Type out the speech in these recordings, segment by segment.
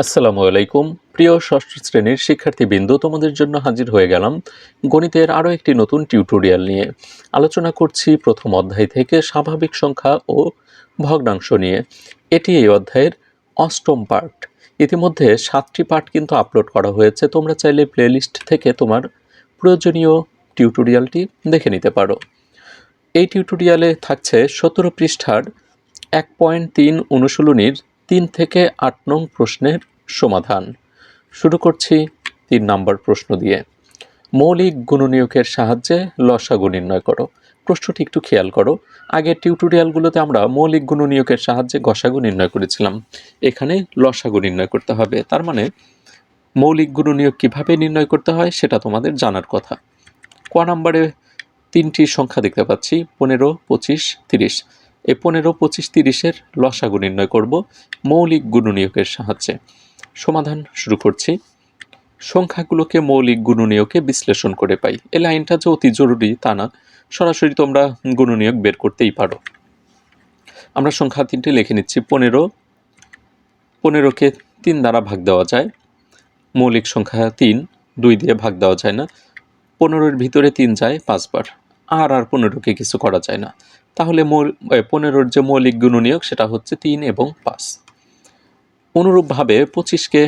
আসসালামু আলাইকুম। প্রিয় ষষ্ঠ শ্রেণির শিক্ষার্থীবৃন্দ, তোমাদের জন্য হাজির হয়ে গেলাম গণিতের আরও একটি নতুন টিউটোরিয়াল নিয়ে। আলোচনা করছি প্রথম অধ্যায় থেকে স্বাভাবিক সংখ্যা ও ভগ্নাংশ নিয়ে। এটি এই অধ্যায়ের অষ্টম পার্ট ইতিমধ্যে সাতটি পার্ট কিন্তু আপলোড করা হয়েছে। তোমরা চাইলে প্লেলিস্ট থেকে তোমার প্রয়োজনীয় টিউটোরিয়ালটি দেখে নিতে পারো। এই টিউটোরিয়ালে থাকছে সতেরো পৃষ্ঠার এক পয়েন্ট তিন অনুশীলনীর তিন থেকে আট নং প্রশ্নের সমাধান। শুরু করছি তিন নম্বর প্রশ্ন দিয়ে। মৌলিক গুণনীয়কের সাহায্যে লসাগু নির্ণয় করো। প্রশ্নটি একটু খেয়াল করো। আগের টিউটোরিয়ালগুলোতে আমরা মৌলিক গুণনীয়কের সাহায্যে গসাগু নির্ণয় করেছিলাম। এখানে লসাগু নির্ণয় করতে হবে। তার মানে মৌলিক গুণনীয়ক কীভাবে নির্ণয় করতে হয় সেটা তোমাদের জানার কথা। ক নম্বরে তিনটি সংখ্যা দেখতে পাচ্ছি। পনেরো, পঁচিশ, তিরিশ। এই পনেরো, পঁচিশ, তিরিশের লসাগু নির্ণয় করব মৌলিক গুণনীয়কের সাহায্যে। সমাধান শুরু করছি। সংখ্যাগুলোকে মৌলিক গুণনীয়কে বিশ্লেষণ করে পাই। এই লাইনটা যে অতি জরুরি তা না। সরাসরি তোমরা গুণনীয়ক বের করতেই পারো। আমরা সংখ্যা তিনটে লিখে নিচ্ছি। পনেরো। পনেরোকে তিন দ্বারা ভাগ দেওয়া যায়। মৌলিক সংখ্যা তিন। দুই দিয়ে ভাগ দেওয়া যায় না। পনেরোর ভিতরে তিন যায় পাঁচবার। আর আর পনেরোকে কিছু করা যায় না। তাহলে মৌল এ, পনেরোর যে মৌলিক গুণনীয়ক সেটা হচ্ছে তিন এবং পাঁচ। অনুরূপভাবে পঁচিশকে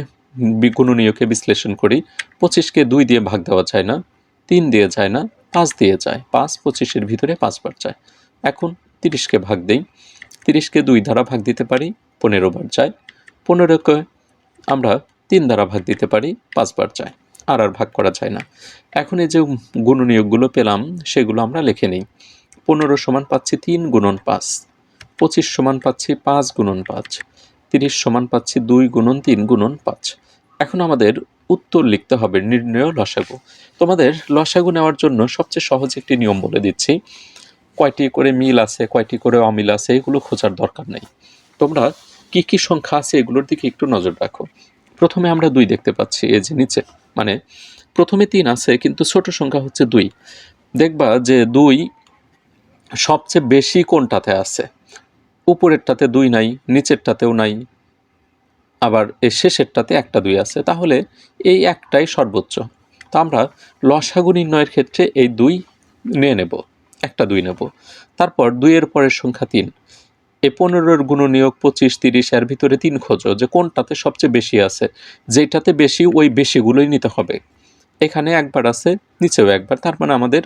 গুণনীয়কে বিশ্লেষণ করি। পঁচিশকে দুই দিয়ে ভাগ দেওয়া যায় না, তিন দিয়ে যায় না, পাঁচ দিয়ে যায়। পাঁচ পঁচিশের ভিতরে পাঁচবার যায়। এখন তিরিশকে ভাগ দেই। তিরিশকে দুই দ্বারা ভাগ দিতে পারি পনেরো বার যায়। পনেরোকে আমরা তিন দ্বারা ভাগ দিতে পারি, পাঁচবার যায়। আর আর ভাগ করা যায় না। এখন এই যে গুণনীয়কগুলো পেলাম, সেগুলো আমরা লিখে নিই। পনেরো সমান পাচ্ছি তিন গুণন পাঁচ। পঁচিশ সমান পাচ্ছি পাঁচ গুণন পাঁচ। তিরিশ সমান পাচ্ছি দুই গুণন তিন গুণন পাঁচ। এখন আমাদের উত্তর লিখতে হবে নির্ণয় লসাগু। তোমাদের লসাগু নেওয়ার জন্য সবচেয়ে সহজ একটি নিয়ম বলে দিচ্ছি। কয়টি করে মিল আছে, কয়টি করে অমিল আছে, এগুলো খোঁজার দরকার নেই। তোমরা কি কি সংখ্যা আছে এগুলোর দিকে একটু নজর রাখো। প্রথমে আমরা দুই দেখতে পাচ্ছি, এই যে নিচে। মানে প্রথমে তিন আছে, কিন্তু ছোট সংখ্যা হচ্ছে দুই। দেখবা যে দুই সবচেয়ে বেশি কোনটাতে আছে? উপরেরটাতে দুই নাই, নিচেরটাতেও নাই, আবার এই শেষেরটাতে একটা দুই আছে, তাহলে এই একটাই সর্বোচ্চ। তা আমরা লসাগু নির্ণয়ের ক্ষেত্রে এই দুই নিয়ে নেব, একটা দুই নেব। তারপর দুইয়ের পরের সংখ্যা তিন। এ পনেরোর গুণনীয়ক পঁচিশ, তিরিশ, এর ভিতরে তিন খোঁজো যে কোনটাতে সবচেয়ে বেশি আছে যেটাতে বেশি ওই বেশিগুলোই নিতে হবে। এখানে একবার আছে, নিচেও একবার, তার মানে আমাদের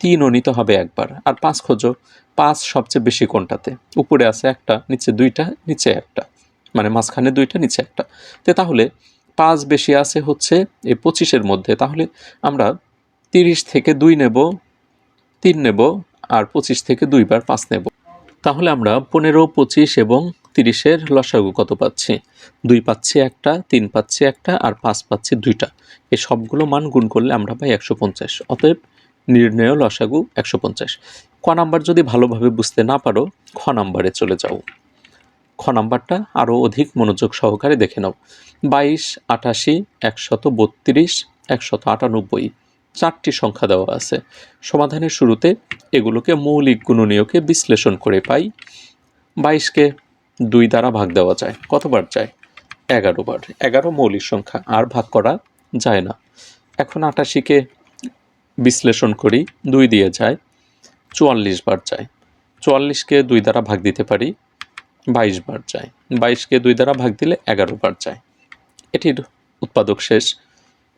তিনও নিতে হবে একবার। আর পাঁচ খোঁজো, পাঁচ সবচেয়ে বেশি কোনটাতে? উপরে আছে একটা, নিচে দুইটা, নিচে একটা। মানে মাঝখানে দুইটা, নিচে একটা। তো তাহলে পাঁচ বেশি আছে হচ্ছে এই পঁচিশের মধ্যে। তাহলে আমরা তিরিশ থেকে দুই নেব, তিন নেব, আর পঁচিশ থেকে দুইবার পাঁচ নেব। তাহলে আমরা পনেরো, পঁচিশ এবং তিরিশের লসাগু কত পাচ্ছি? দুই পাচ্ছি একটা, তিন পাচ্ছি একটা, আর পাঁচ পাচ্ছি দুইটা। এই সবগুলো মান গুণ করলে আমরা পাই একশো পঞ্চাশ। অতএব নির্ণয় লসাগু একশো পঞ্চাশ। ক নাম্বার যদি ভালোভাবে বুঝতে না পারো, খ নাম্বারে চলে যাও। খ নাম্বারটা আরও অধিক মনোযোগ সহকারে দেখে নাও। বাইশ, আটাশি, একশত বত্রিশ, একশত আটানব্বই চারটি সংখ্যা দেওয়া আছে। সমাধানের শুরুতে এগুলোকে মৌলিক গুণনীয়কে বিশ্লেষণ করে পাই। বাইশকে দুই দ্বারা ভাগ দেওয়া যায়। কতবার যায়? এগারো বার। এগারো মৌলিক সংখ্যা। আর ভাগ করা যায় না। এখন আটাশিকে বিশ্লেষণ করি, দুই দিয়ে যায়, চুয়াল্লিশ বার যায়। চুয়াল্লিশকে দুই দ্বারা ভাগ দিতে পারি, বাইশ বার যায়। বাইশকে দুই দ্বারা ভাগ দিলে এগারো বার যায়। এটির উৎপাদক শেষ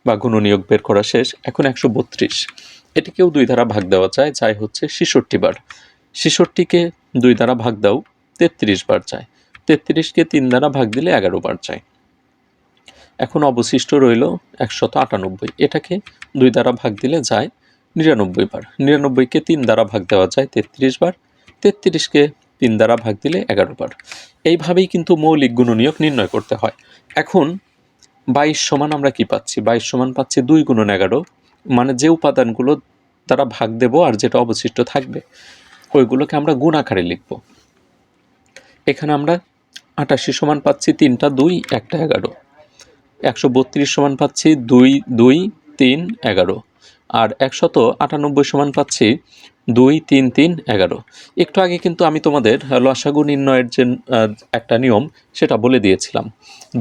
বা গুণনীয়ক বের করা শেষ, এখন একশো বত্রিশ। এটিকেও দুই দ্বারা ভাগ দেওয়া যায় যাই হচ্ছে ছেষট্টি বার। ছেষট্টিকে দুই দ্বারা ভাগ দাও, তেত্রিশ বার যায়। তেত্রিশকে তিন দ্বারা ভাগ দিলে এগারো বার যায়। এখন অবশিষ্ট রইল একশত আটানব্বই। এটাকে দুই দ্বারা ভাগ দিলে যায় নিরানব্বই বার। নিরানব্বইকে তিন দ্বারা ভাগ দেওয়া যায় তেত্রিশ বার। তেত্রিশকে তিন দ্বারা ভাগ দিলে এগারো বার। এইভাবেই কিন্তু মৌলিক গুণনীয়ক নির্ণয় করতে হয়। এখন বাইশ সমান আমরা কি পাচ্ছি? বাইশ সমান পাচ্ছি দুই গুণন এগারো। মানে যে উপাদানগুলো দ্বারা ভাগ দেব আর যেটা অবশিষ্ট থাকবে, ওইগুলোকে আমরা গুণ আকারে লিখব। এখানে আমরা আটাশি সমান পাচ্ছি তিনটা দুই, একটা এগারো। একশো বত্রিশ সমান পাচ্ছি দুই দুই, তিন, এগারো। আর একশত আটানব্বই সমান পাচ্ছি দুই, তিন তিন, এগারো। একটু আগে কিন্তু আমি তোমাদের লসাগু নির্ণয়ের যে একটা নিয়ম, সেটা বলে দিয়েছিলাম।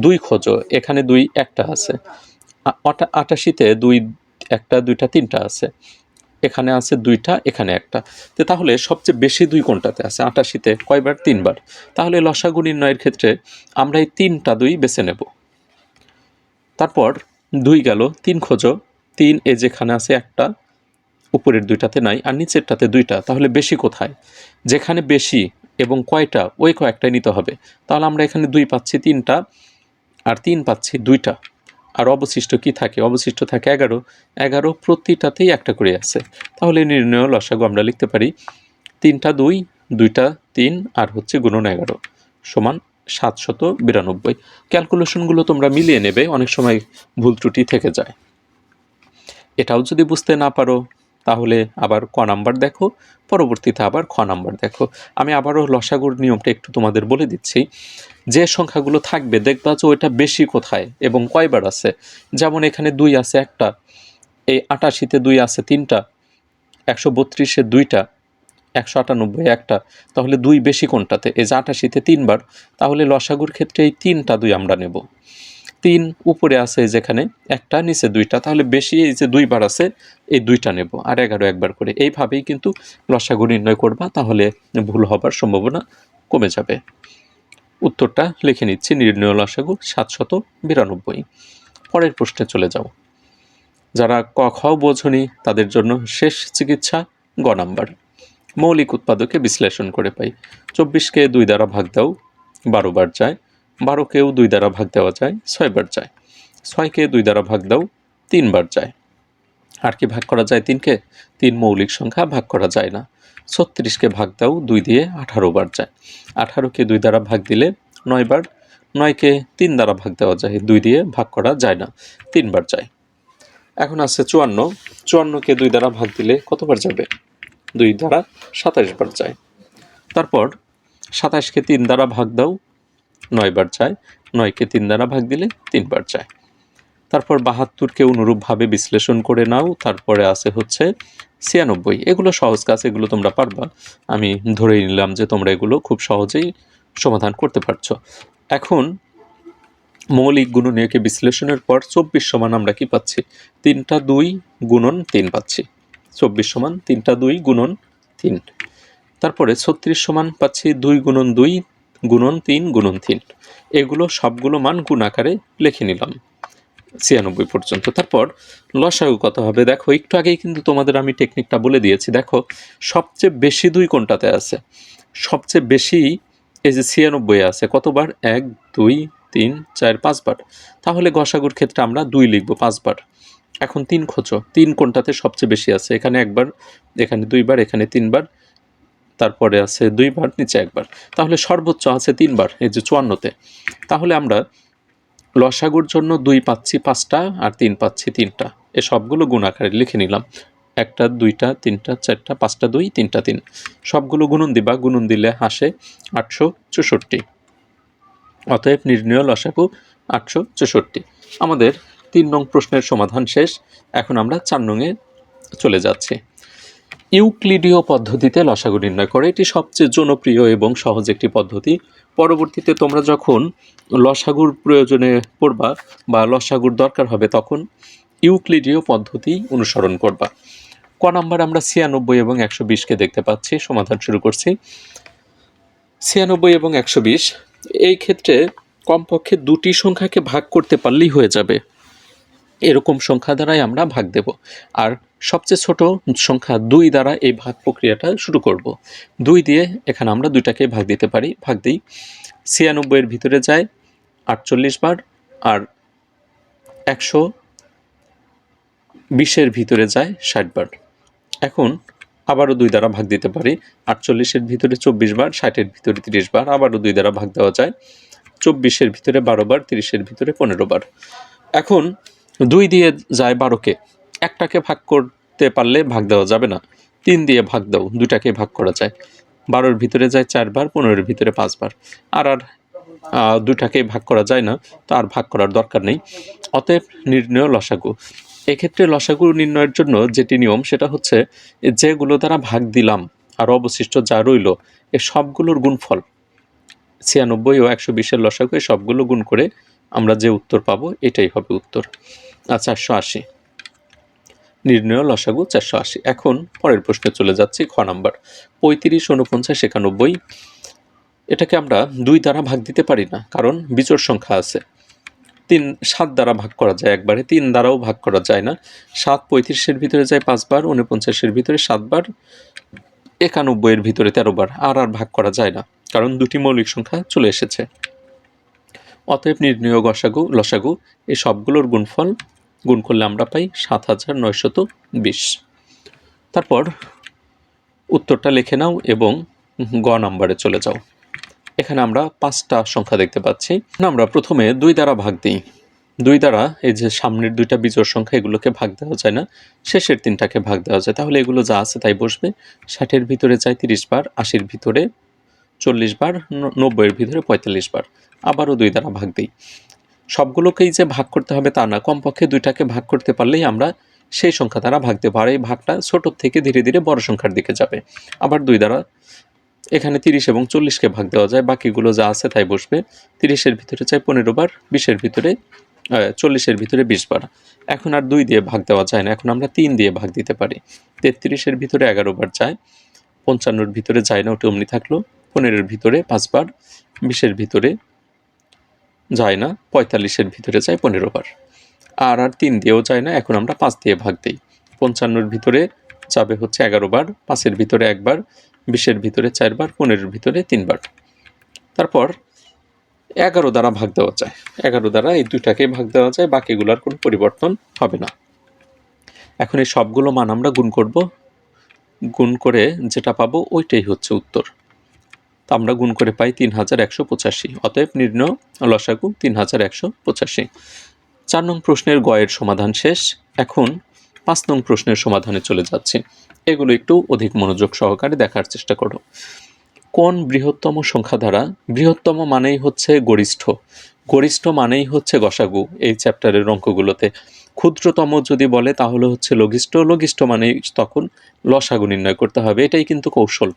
দুই খোঁজো, এখানে দুই একটা আছে। আটাশিতে দুই একটা, দুইটা, তিনটা আছে। এখানে আছে দুইটা, এখানে একটা। তো তাহলে সবচেয়ে বেশি দুই কোনটাতে আছে? আটাশিতে কয়বার? তিনবার। তাহলে লসাগু নির্ণয়ের ক্ষেত্রে আমরা এই তিনটা দুই বেছে নেব। তারপর দুই গেল, তিন খোঁজো, তিন এ যেখানে আছে একটা, উপরের দুইটাতে নাই আর নিচেরটাতে দুইটা, তাহলে বেশি কোথায়? যেখানে বেশি এবং কয়টা, ওই কয়েকটাই নিতে হবে। তাহলে আমরা এখানে দুই পাচ্ছি তিনটা আর তিন পাচ্ছি দুইটা। আর অবশিষ্ট কি থাকে? অবশিষ্ট থাকে এগারো। এগারো প্রতিটাতেই একটা করে আছে। তাহলে নির্ণয় লসাগু আমরা লিখতে পারি তিনটা দুই, দুইটা তিন আর হচ্ছে গুণন এগারো সমান সাতশত বিরানব্বই। ক্যালকুলেশনগুলো তোমরা মিলিয়ে নেবে, অনেক সময় ভুল ত্রুটি থেকে যায়। এটাও যদি বুঝতে না পারো, তাহলে আবার ক নাম্বার দেখো, পরবর্তীতে আবার খ নাম্বার দেখো। আমি আবারও লসাগুর নিয়মটা একটু তোমাদের বলে দিচ্ছি। যে সংখ্যাগুলো থাকবে, দেখবা যে ওইটা বেশি কোথায় এবং কয়বার আছে। যেমন এখানে দুই আছে একটা, এই আটাশিতে দুই আছে তিনটা, একশো বত্রিশে দুইটা একশো আটানব্বই একটা, তাহলে দুই বেশি কোনটাতে? এই যে আটাশিতে তিনবার, তাহলে লসাগুর ক্ষেত্রে এই তিনটা দুই আমরা নেব। তিন উপরে আছে যেখানে, একটা, নিচে দুইটা, তাহলে বেশি এই যে দুইবার আছে, এই দুইটা নেব, আর এগারো একবার করে। এইভাবেই কিন্তু লসাগু নির্ণয় করবা, তাহলে ভুল হবার সম্ভাবনা কমে যাবে। উত্তরটা লিখে নিচ্ছি, নির্ণয় লসাগু সাতশত বিরানব্বই। পরের প্রশ্নে চলে যাও। যারা ক, খ, বোঝনি, তাদের জন্য শেষ চিকিৎসা গ নাম্বার। মৌলিক উৎপাদকে বিশ্লেষণ করে পাই। চব্বিশকে দুই দ্বারা ভাগ দাও, বারো বার যায় বারোকেও দুই দ্বারা ভাগ দেওয়া যায় ছয়বার যায় ছয়কে দুই দ্বারা ভাগ দাও তিনবার যায় আর কি ভাগ করা যায় তিনকে? তিন মৌলিক সংখ্যা ভাগ করা যায় না। ছত্রিশকে ভাগ দাও, দুই দিয়ে আঠারো বার যায় আঠারোকে দুই দ্বারা ভাগ দিলে নয়বার নয়কে তিন দ্বারা ভাগ দেওয়া যায়, দুই দিয়ে ভাগ করা যায় না। তিনবার যায় এখন আছে চুয়ান্ন। চুয়ান্নকে দুই দ্বারা ভাগ দিলে কতবার যাবে? দুই দ্বারা সাতাশ বার যায় তারপর সাতাশকে তিন দ্বারা ভাগ দাও নয়বার যায় নয়কে তিন দ্বারা ভাগ দিলে তিনবার যায় তারপর বাহাত্তরকে অনুরূপভাবে বিশ্লেষণ করে নাও, তারপরে আছে হচ্ছে ছিয়ানব্বই। এগুলো সহজ কাজ, এগুলো তোমরা পারবা। আমি ধরে নিলাম যে তোমরা এগুলো খুব সহজেই সমাধান করতে পারছ। এখন মৌলিক গুণনীয়কে বিশ্লেষণের পর চব্বিশ সমান আমরা কি পাচ্ছি? তিনটা দুই গুণন তিন পাচ্ছি। চব্বিশ সমান তিনটা দুই গুণন তিন। তারপরে ছত্রিশ সমান পাচ্ছি দুই গুণন দুই গুণন তিন গুণন তিন। এগুলো সবগুলো মান গুণ আকারে লিখে নিলাম, ছিয়ানব্বই পর্যন্ত। তারপর লসাগু কত হবে? দেখো, একটু আগেই কিন্তু তোমাদের আমি টেকনিকটা বলে দিয়েছি। দেখো, সবচেয়ে বেশি দুই কোনটাতে আছে? সবচেয়ে বেশি এই যে ছিয়ানব্বই আছে, কতবার? এক, দুই, তিন, চার, পাঁচবার। তাহলে গসাগুর ক্ষেত্রে আমরা দুই লিখব পাঁচবার। এখন তিন খোঁজো তিন কোনটাতে সবচেয়ে বেশি আছে। এখানে একবার, এখানে দুইবার, এখানে তিনবার, তারপরে আছে দুইবার, নিচে একবার। তাহলে সর্বোচ্চ আছে তিনবার, এই যে চুয়ান্নতে। তাহলে আমরা লসাগুর জন্য দুই পাচ্ছি পাঁচটা আর তিন পাচ্ছি তিনটা। এ সবগুলো গুণ আকারে লিখে নিলাম। একটা, দুইটা, তিনটা, চারটা, পাঁচটা, দুই, তিনটা, তিন। সবগুলো গুণন দিবা। গুণন দিলে আসে আটশো চৌষট্টি। অতএব নির্ণয় লসাগু আটশো চৌষট্টি। আমাদের তিন নং প্রশ্নের সমাধান শেষ। এখন আমরা চার নংয়ে চলে যাচ্ছি। ইউক্লিডীয় পদ্ধতিতে লসাগু নির্ণয় করে। এটি সবচেয়ে জনপ্রিয় এবং সহজ একটি পদ্ধতি। পরবর্তীতে তোমরা যখন লসাগুর প্রয়োজনে পড়বা বা লসাগুর দরকার হবে তখন ইউক্লিডীয় পদ্ধতি অনুসরণ করবা। ক নাম্বার আমরা ছিয়ানব্বই এবং একশো বিশকে দেখতে পাচ্ছি। সমাধান শুরু করছি। ছিয়ানব্বই এবং একশো বিশ, এই ক্ষেত্রে কমপক্ষে দুটি সংখ্যাকে ভাগ করতে পারলেই হয়ে যাবে। এরকম সংখ্যা দ্বারাই আমরা ভাগ দেব। আর সবচেয়ে ছোট সংখ্যা দুই দ্বারা এই ভাগ প্রক্রিয়াটা শুরু করব। দুই দিয়ে এখানে আমরা দুইটাকে ভাগ দিতে পারি। ভাগ দিই। ছিয়ানব্বইয়ের ভিতরে যায় আটচল্লিশ বার। আর একশো বিশের ভিতরে যায় ষাট বার। এখন আবারও দুই দ্বারা ভাগ দিতে পারি। আটচল্লিশের ভিতরে চব্বিশ বার ষাটের ভিতরে তিরিশ বার, আবারও দুই দ্বারা ভাগ দেওয়া যায়। চব্বিশের ভিতরে বারো বার তিরিশের ভিতরে পনেরো বার। এখন দুই দিয়ে যায় বারোকে। একটাকে ভাগ করতে পারলে ভাগ দেওয়া যাবে না। তিন দিয়ে ভাগ দাও দুটাকে ভাগ করা যায়। বারোর ভিতরে যায় চারবার, পনেরোর ভিতরে পাঁচবার। আর আর দুটাকে ভাগ করা যায় না, তো আর ভাগ করার দরকার নেই। অতএব নির্ণয় লসাগু। এক্ষেত্রে লসাগু নির্ণয়ের জন্য যেটি নিয়ম, সেটা হচ্ছে যেগুলো দ্বারা ভাগ দিলাম আর অবশিষ্ট যা রইল, এ সবগুলোর গুণফল। ছিয়ানব্বই ও একশো বিশের লসাগু সবগুলো গুণ করে আমরা যে উত্তর পাবো, এটাই হবে উত্তর। আর চারশো আশি। নির্ণয় লসাগু চারশো আশি। এখন পরের প্রশ্নে চলে যাচ্ছি খ নাম্বার। পঁয়ত্রিশ উনপঞ্চাশ একানব্বই, এটাকে আমরা দুই দ্বারা ভাগ দিতে পারি না, কারণ বিচর সংখ্যা আছে। তিন, সাত দ্বারা ভাগ করা যায় একবারে, তিন দ্বারাও ভাগ করা যায় না। সাত পঁয়ত্রিশের ভিতরে যায় পাঁচবার উনপঞ্চাশের ভিতরে সাতবার, একানব্বইয়ের ভিতরে তেরোবার। আর আর ভাগ করা যায় না, কারণ দুটি মৌলিক সংখ্যা চলে এসেছে। অতএব নির্ণয় গসাগু, লসাগু এই সবগুলোর গুণফল, গুণ করলে আমরা পাই সাত হাজার নয়শত বিশ। তারপর উত্তরটা লিখে নাও এবং গ নাম্বারে চলে যাও। এখানে আমরা পাঁচটা সংখ্যা দেখতে পাচ্ছি। আমরা প্রথমে দুই দ্বারা ভাগ দিই। দুই দ্বারা, এই যে সামনের দুইটা বিজোড় সংখ্যা, এগুলোকে ভাগ দেওয়া যায় না। শেষের তিনটাকে ভাগ দেওয়া যায়। তাহলে এগুলো যা আছে তাই বসবে। ষাটের ভিতরে যায় তিরিশ বার, আশির ভিতরে চল্লিশ বার নব্বইয়ের ভিতরে পঁয়তাল্লিশ বার। আবারও দুই দ্বারা ভাগ দিই। সবগুলোকেই যে ভাগ করতে হবে তা না, কমপক্ষে দুইটাকে ভাগ করতে পারলেই আমরা সেই সংখ্যা দ্বারা ভাগ দেবো। আর এই ভাগটা ছোটোর থেকে ধীরে ধীরে বড় সংখ্যার দিকে যাবে। আবার দুই দ্বারা এখানে তিরিশ এবং চল্লিশকে ভাগ দেওয়া যায়। বাকিগুলো যা আছে তাই বসবে। তিরিশের ভিতরে চাই পনেরো বার, বিশের ভিতরে চল্লিশের ভিতরে বিশ বার। এখন আর দুই দিয়ে ভাগ দেওয়া যায় না। এখন আমরা তিন দিয়ে ভাগ দিতে পারি। তেত্রিশের ভিতরে এগারো বার যায়। পঞ্চান্নর ভিতরে যায় না, ওটা অমনি থাকল। পনেরোর ভিতরে পাঁচবার বিশের ভিতরে যায় না, পঁয়তাল্লিশের ভিতরে যায় পনেরো বার আর আর তিন দিয়েও যায় না, এখন আমরা পাঁচ দিয়ে ভাগ দিই। পঞ্চান্নর ভিতরে যাবে হচ্ছে এগারো বার পাঁচের ভিতরে একবার, বিশের ভিতরে চারবার, পনেরোর ভিতরে তিনবার। তারপর এগারো দ্বারা ভাগ দেওয়া যায়। এগারো দ্বারা এই দুইটাকে ভাগ দেওয়া যায়, বাকিগুলোর কোনো পরিবর্তন হবে না। এখন এই সবগুলো মান আমরা গুণ করব। গুণ করে যেটা পাবো ওইটাই হচ্ছে উত্তর। তো আমরা গুণ করে পাই তিন হাজার একশো পঁচাশি। অতএব নির্ণয় লসাগু তিন হাজার একশো পঁচাশি। চার নং প্রশ্নের গয়ের সমাধান শেষ। এখন পাঁচ নং প্রশ্নের সমাধানে চলে যাচ্ছি। এগুলো একটু অধিক মনোযোগ সহকারে দেখার চেষ্টা করো। কোন বৃহত্তম সংখ্যা দ্বারা বৃহত্তম মানেই হচ্ছে গরিষ্ঠ। গরিষ্ঠ মানেই হচ্ছে গসাগু এই চ্যাপ্টারের অঙ্কগুলোতে। ক্ষুদ্রতম যদি বলে তাহলে হচ্ছে লঘিষ্ঠ। লঘিষ্ঠ মানেই তখন লসাগু নির্ণয় করতে হবে। এটাই কিন্তু কৌশল।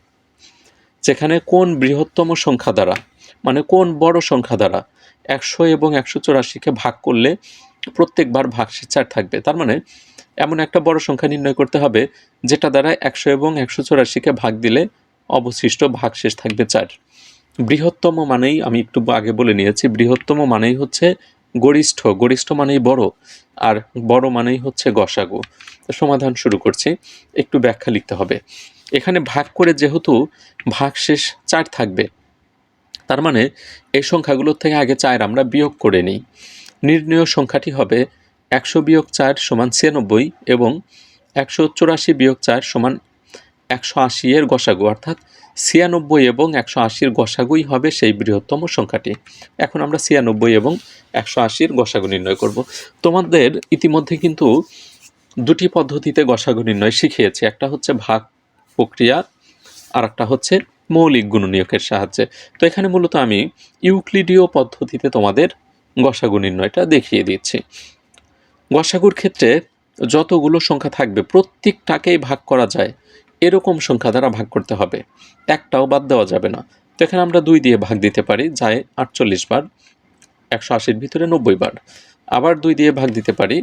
যেখানে কোন বৃহত্তম সংখ্যা দ্বারা মানে কোন বড় সংখ্যা দ্বারা একশো এবং একশো চৌরাশিকে ভাগ করলে প্রত্যেকবার ভাগশেষ চার থাকবে। তার মানে এমন একটা বড় সংখ্যা নির্ণয় করতে হবে যেটা দ্বারা একশো এবং একশো চৌরাশিকে ভাগ দিলে অবশিষ্ট ভাগশেষ থাকবে চার। বৃহত্তম মানেই, আমি একটু আগে বলে নিয়েছি, বৃহত্তম মানেই হচ্ছে গরিষ্ঠ। গরিষ্ঠ মানেই বড় আর বড় মানেই হচ্ছে গসাগু। সমাধান শুরু করছি। একটু ব্যাখ্যা লিখতে হবে। এখানে ভাগ করে যেহেতু ভাগশেষ চার থাকবে, তার মানে এই সংখ্যাগুলোর থেকে আগে চার আমরা বিয়োগ করে নিই। নির্ণয় সংখ্যাটি হবে একশো বিয়োগ চার সমান ছিয়ানব্বই এবং একশো চুরাশি বিয়োগ চার সমান একশো আশি এর গসাগু, অর্থাৎ ছিয়ানব্বই এবং একশো আশির গসাগুই হবে সেই বৃহত্তম সংখ্যাটি। এখন আমরা ছিয়ানব্বই এবং একশো আশির গসাগু নির্ণয় করব। তোমাদের ইতিমধ্যে কিন্তু দুটি পদ্ধতিতে গসাগু নির্ণয় শিখিয়েছি। একটা হচ্ছে ভাগ প্রক্রিয়া আর একটা হচ্ছে মৌলিক গুণনীয়কের সাহায্যে। তো এখানে মূলত আমি ইউক্লিডীয় পদ্ধতিতে তোমাদের গসাগু নির্ণয়টা দেখিয়ে দিচ্ছি। গসাগুর ক্ষেত্রে যতগুলো সংখ্যা থাকবে, প্রত্যেকটাকেই ভাগ করা যায়। এরকম সংখ্যা দ্বারা ভাগ করতে হবে। একটাও বাদ দেওয়া যাবে না। তো এখানে আমরা দুই দিয়ে ভাগ দিতে পারি, যায় আটচল্লিশ বার, একশো আশির ভিতরে নব্বই বার। আবার দুই দিয়ে ভাগ দিতে পারি,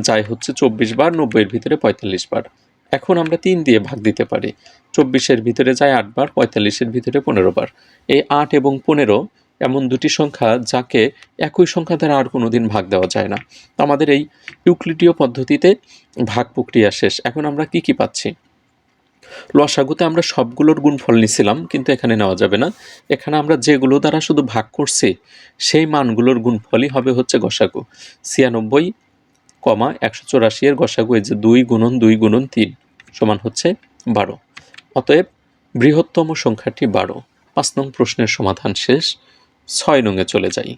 যায় হচ্ছে চব্বিশ বার, নব্বইয়ের ভিতরে পঁয়তাল্লিশ বার। এখন আমরা তিন দিয়ে ভাগ দিতে পারি। চব্বিশের ভিতরে যায় আটবার পঁয়তাল্লিশের ভিতরে পনেরো বার। এই আট এবং পনেরো এমন দুটি সংখ্যা যাকে একই সংখ্যা দ্বারা আর কোনো দিন ভাগ দেওয়া যায় না। তো আমাদের এই ইউক্লিডীয় পদ্ধতিতে ভাগ প্রক্রিয়া শেষ। এখন আমরা কি কি পাচ্ছি? লসাগুতে আমরা সবগুলোর গুণফল নিছিলাম, কিন্তু এখানে নেওয়া যাবে না। এখানে আমরা যেগুলো দ্বারা শুধু ভাগ করছি, সেই মানগুলোর গুণফলই হবে হচ্ছে গসাগু। ছিয়ানব্বই কমা একশো চৌরাশি এর গসাগু যে দুই গুণন দুই গুণন তিন সমান হচ্ছে বারো। অতএব বৃহত্তম সংখ্যাটি বারো। পাঁচ নং প্রশ্নের সমাধান শেষ। ছয় নংয়ে চলে যাই।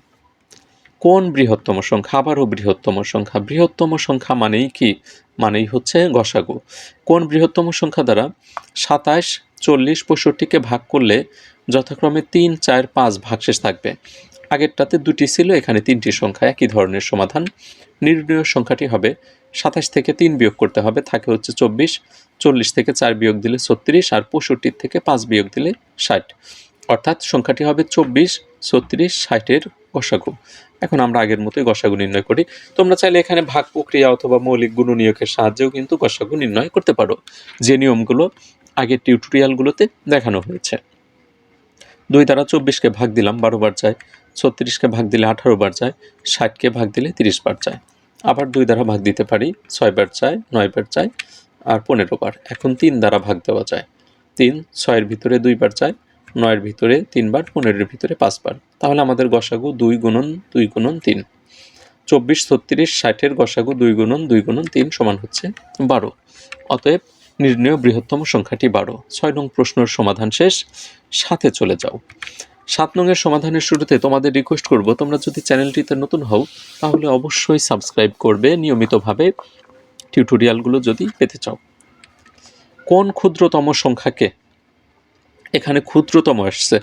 কোন বৃহত্তম সংখ্যা? আবারও বৃহত্তম সংখ্যা। বৃহত্তম সংখ্যা মানেই কি? মানেই হচ্ছে গসাগু কোন বৃহত্তম সংখ্যা দ্বারা সাতাশ, চল্লিশ, পঁয়ষট্টিকে ভাগ করলে যথাক্রমে তিন, চার, পাঁচ ভাগশেষ থাকবে? আগেরটাতে দুটি ছিল, এখানে তিনটি সংখ্যা, একই ধরনের সমাধান। নির্ণয় সংখ্যাটি হবে সাতাশ থেকে তিন বিয়োগ করতে হবে, থাকে হচ্ছে চব্বিশ, চল্লিশ থেকে চার বিয়োগ দিলে ছত্রিশ, আর পঁয়ষট্টির থেকে পাঁচ বিয়োগ দিলে ষাট। অর্থাৎ সংখ্যাটি হবে চব্বিশ, ছত্রিশ, ষাটের গসাগু। এখন আমরা আগের মতোই গসাগু নির্ণয় করি। তোমরা চাইলে এখানে ভাগ প্রক্রিয়া অথবা মৌলিক গুণনীয়কের সাহায্যেও কিন্তু গসাগু নির্ণয় করতে পারো। যে নিয়মগুলো আগের টিউটোরিয়ালগুলোতে দেখানো হয়েছে। দুই দ্বারা চব্বিশকে ভাগ দিলাম বারো বার যায়, ছত্রিশকে ভাগ দিলে আঠারো বার যায়, ষাটকে ভাগ দিলে তিরিশ বার যায়। আবার দুই দ্বারা ভাগ দিতে পারি, ছয় বার চায় নয় বার চায় আর পনেরো বার। এখন তিন দ্বারা ভাগ দেওয়া যায়। তিন, ছয়ের ভিতরে দুইবার চায় নয়ের ভিতরে তিনবার পনেরোর ভিতরে পাঁচবার তাহলে আমাদের গসাগু দুই গুণন দুই গুণন তিন। চব্বিশ, ছত্রিশ, ষাটের গসাগু দুই গুণন দুই গুণন তিন সমান হচ্ছে বারো। অতএব নির্ণয় বৃহত্তম সংখ্যাটি বারো। ছয় নং প্রশ্নের সমাধান শেষ। সাথে চলে যাও। সাত নংয়ের সমাধানের শুরুতে তোমাদের রিকোয়েস্ট করব, তোমরা যদি চ্যানেলটিতে নতুন হও, তাহলে অবশ্যই সাবস্ক্রাইব করবে নিয়মিতভাবে টিউটোরিয়ালগুলো যদি পেতে চাও। কোন ক্ষুদ্রতম সংখ্যাকে? এখানে ক্ষুদ্রতম আসছে।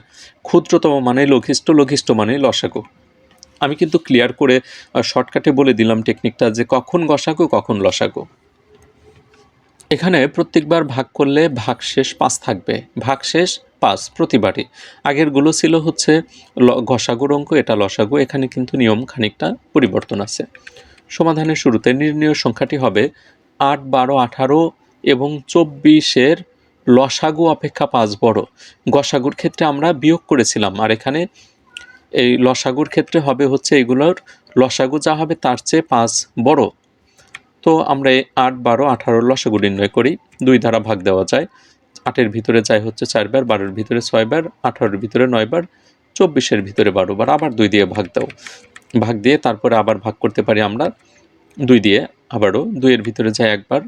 ক্ষুদ্রতম মানে লঘিষ্ঠ লঘিষ্ঠ মানে লসাগু। আমি কিন্তু ক্লিয়ার করে শর্টকাটে বলে দিলাম টেকনিকটা যে কখন গসাগু, কখন লসাগু। এখানে প্রত্যেকবার ভাগ করলে ভাগ শেষ পাঁচ থাকবে। ভাগ শেষ পাঁচ প্রতিবারই। আগেরগুলো ছিল হচ্ছে ঘষাগুর অঙ্ক এটা লসাগু। এখানে কিন্তু নিয়ম খানিকটা পরিবর্তন আছে। সমাধানের শুরুতে নির্ণয় সংখ্যাটি হবে আট, বারো, আঠারো এবং চব্বিশের লসাগু অপেক্ষা পাঁচ বড়। গসাগুর ক্ষেত্রে আমরা বিয়োগ করেছিলাম। আর এখানে এই লসাগুর ক্ষেত্রে হবে হচ্ছে এগুলোর লসাগু যা হবে তার চেয়ে পাঁচ বড়। তো আমরা এই আট, বারো, আঠারো লসাগু নির্ণয় করি। দুই ধারা ভাগ দেওয়া যায়। আটের ভিতরে যায় হচ্ছে চারবার বারোর ভিতরে ছয়বার আঠারোর ভিতরে নয়বার চব্বিশের ভিতরে বারোবার আবার দুই দিয়ে ভাগ দাও। ভাগ দিয়ে তারপরে আবার ভাগ করতে পারি আমরা। দুই দিয়ে আবারও দুইয়ের ভিতরে যায় একবার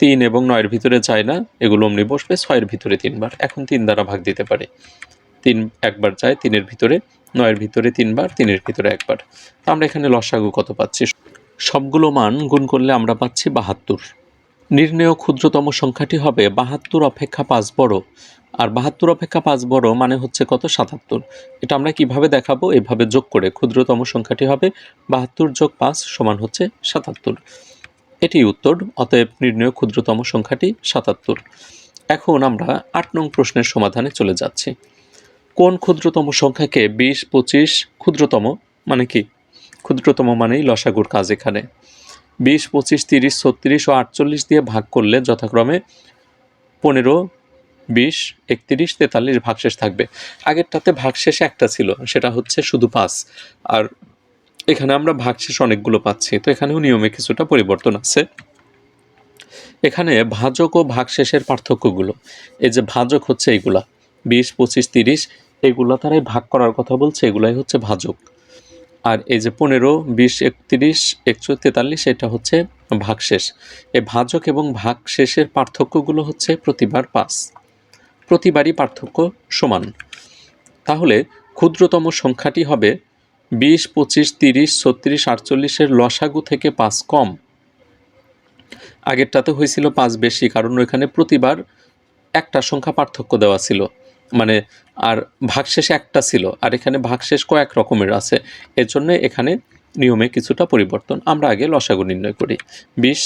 তিন এবং নয়ের ভিতরে যায় না, এগুলো অমনি বসবে, ছয়ের ভিতরে তিনবার এখন তিন দ্বারা ভাগ দিতে পারে। তিন একবার যায়, তিনের ভিতরে নয়ের ভিতরে তিনবার তিনের ভিতরে একবার আমরা এখানে লসাগু কত পাচ্ছি? সবগুলো মান গুণ করলে আমরা পাচ্ছি বাহাত্তর। নির্ণেয় ক্ষুদ্রতম সংখ্যাটি হবে বাহাত্তর অপেক্ষা পাঁচ বড়। আর বাহাত্তর অপেক্ষা পাঁচ বড় মানে হচ্ছে কত? সাতাত্তর। এটা আমরা কীভাবে দেখাবো? এভাবে যোগ করে ক্ষুদ্রতম সংখ্যাটি হবে বাহাত্তর যোগ পাঁচ সমান হচ্ছে সাতাত্তর। এটি উত্তর, অতএব নির্ণয় ক্ষুদ্রতম সংখ্যাটি সাতাত্তর। এখন আমরা আট নং প্রশ্নের সমাধানে চলে যাচ্ছি। কোন ক্ষুদ্রতম সংখ্যাকে বিশ, পঁচিশ, ক্ষুদ্রতম মানে কি? ক্ষুদ্রতম মানেই লসাগুর কাজ এখানে। বিশ, পঁচিশ, তিরিশ, ছত্রিশ ও আটচল্লিশ দিয়ে ভাগ করলে যথাক্রমে পনেরো, বিশ, একত্রিশ, তেতাল্লিশ ভাগশেষ থাকবে। আগেরটাতে ভাগশেষ একটা ছিল, সেটা হচ্ছে শুধু পাঁচ। আর এখানে আমরা ভাগশেষ অনেকগুলো পাচ্ছি, তো এখানেও নিয়মে কিছুটা পরিবর্তন আছে। এখানে ভাজক ও ভাগশেষের পার্থক্যগুলো, এই যে ভাজক হচ্ছে এইগুলা, বিশ, পঁচিশ, তিরিশ এগুলো তারাই ভাগ করার কথা বলছে, এগুলাই হচ্ছে ভাজক। আর এই যে পনেরো, বিশ, একত্রিশ একশো তেতাল্লিশ, এটা হচ্ছে ভাগশেষ। এই ভাজক এবং ভাগশেষের পার্থক্যগুলো হচ্ছে প্রতিবার পাঁচ। প্রতিবারই পার্থক্য সমান। তাহলে ক্ষুদ্রতম সংখ্যাটি হবে বিশ, পঁচিশ, তিরিশ, ছত্রিশ, আটচল্লিশের লসাগু থেকে পাঁচ কম। আগেরটাতে হয়েছিল পাঁচ বেশি, কারণ ওইখানে প্রতিবার একটা সংখ্যা পার্থক্য দেওয়া ছিল। মানে আর ভাগশেষ একটা ছিল, আর এখানে ভাগশেষ কয়েক রকমের আছে। এর জন্য এখানে নিয়মে কিছুটা পরিবর্তন আমরা আগে লসাগু নির্ণয় করি। বিশ,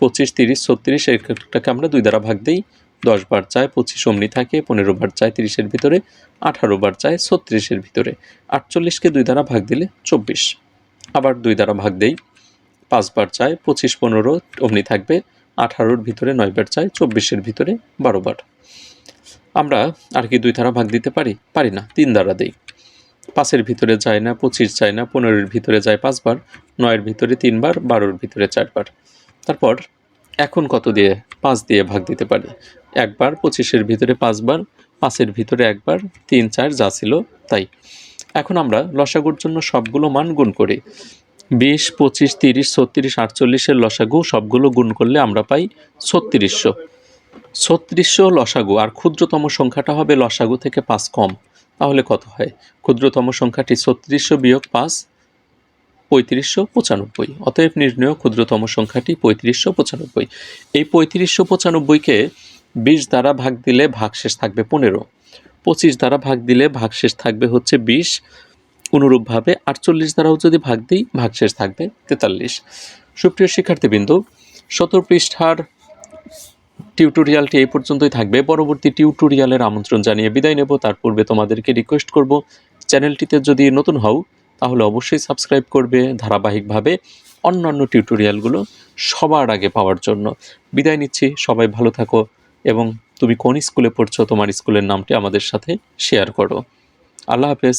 পঁচিশ, তিরিশ, ছত্রিশ, এটাকে আমরা দুই দ্বারা ভাগ দিই। দশ বার চায় পঁচিশ অমনি থাকে, পনেরো বার চায় তিরিশের ভিতরে, আঠারো বার চায় ছত্রিশের ভিতরে। আটচল্লিশকে দুই দ্বারা ভাগ দিলে চব্বিশ। আবার দুই দ্বারা ভাগ দেই। পাঁচবার চায় পঁচিশ, পনেরো অমনি থাকবে, আঠারোর ভিতরে নয় বার চায় চব্বিশের ভিতরে বারো বার। আমরা আর কি দুই ধারা ভাগ দিতে পারি? পারি না, তিন ধারা দিই। পাঁচের ভিতরে যায় না, পঁচিশ যায় না, পনেরোর ভিতরে যায় পাঁচবার, নয়ের ভিতরে তিনবার, বারোর ভিতরে চারবার। তারপর এখন কত দিয়ে? পাঁচ দিয়ে ভাগ দিতে পারি। একবার পঁচিশের ভিতরে পাঁচবার, পাঁচের ভিতরে একবার, তিন, চার যা ছিল তাই। এখন আমরা লসাগুর জন্য সবগুলো মান গুণ করি। বিশ, পঁচিশ, তিরিশ, ছত্রিশ, আটচল্লিশের লসাগু সবগুলো গুণ করলে আমরা পাই ছত্রিশশো। ছত্রিশশো লসাগু, আর ক্ষুদ্রতম সংখ্যাটা হবে লসাগু থেকে পাঁচ কম। তাহলে কত হয়? ক্ষুদ্রতম সংখ্যাটি ছত্রিশশো বিয়োগ পাঁচ, পঁয়ত্রিশশো পঁচানব্বই। অতএব নির্ণয়, ক্ষুদ্রতম সংখ্যাটি পঁয়ত্রিশশো পঁচানব্বই। এই পঁয়ত্রিশশো পঁচানব্বইকে বিশ দ্বারা ভাগ দিলে ভাগশেষ থাকবে পনেরো। পঁচিশ দ্বারা ভাগ দিলে ভাগশেষ থাকবে হচ্ছে বিশ। অনুরূপভাবে আটচল্লিশ দ্বারাও যদি ভাগ দিই, ভাগশেষ থাকবে তেতাল্লিশ। সুপ্রিয় শিক্ষার্থীবৃন্দ, সতেরো পৃষ্ঠার টিউটোরিয়ালটি এই পর্যন্তই থাকবে। পরবর্তী টিউটোরিয়ালের আমন্ত্রণ জানিয়ে বিদায় নেব। তার পূর্বে তোমাদেরকে রিকোয়েস্ট করব, চ্যানেলটিতে যদি নতুন হও, তাহলে অবশ্যই সাবস্ক্রাইব করবে ধারাবাহিকভাবে অন্যান্য টিউটোরিয়ালগুলো সবার আগে পাওয়ার জন্য। বিদায় নিচ্ছি, সবাই ভালো থাকো এবং তুমি কোন স্কুলে পড়ছো, তোমার স্কুলের নামটি আমাদের সাথে শেয়ার করো। আল্লাহ হাফেজ।